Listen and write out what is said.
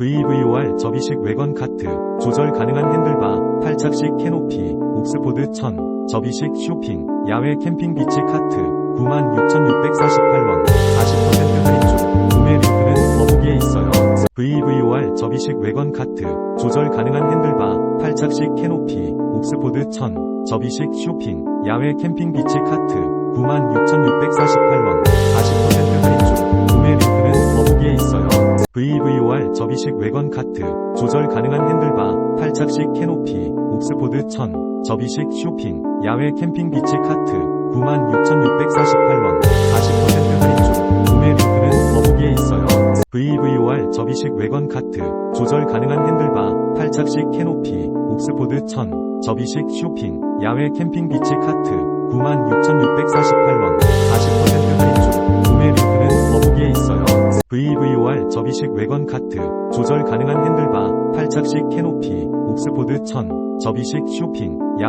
VVOR 접이식 외건 카트, 조절 가능한 핸들바, 팔착식 캐노피, 옥스포드 1000, 접이식 쇼핑, 야외 캠핑 비치 카트, 96,648원, 40% 할인 중, 구매 링크는 더보기에 있어요. VVOR 접이식 외건 카트, 조절 가능한 핸들바, 팔착식 캐노피, 옥스포드 1000, 접이식 쇼핑, 야외 캠핑 비치 카트, 96,648원, VVOR 접이식 외건 카트, 조절 가능한 핸들바, 팔착식 캐노피, 옥스포드 1000, 접이식 쇼핑, 야외 캠핑 비치 카트, 96,648원, 40% 할인 중, 구매 링크는 더보기에 있어요. VVOR 접이식 외건 카트, 조절 가능한 핸들바, 팔착식 캐노피, 옥스포드 1000, 접이식 쇼핑, 야외 캠핑 비치 카트, 96,648원, 40% 할인 중, 구매 링크는 더보기에 있어요. VVOR 접이식 외건 카트, 조절 가능한 핸들바, 팔착식 캐노피, 옥스포드 1000, 접이식 쇼핑,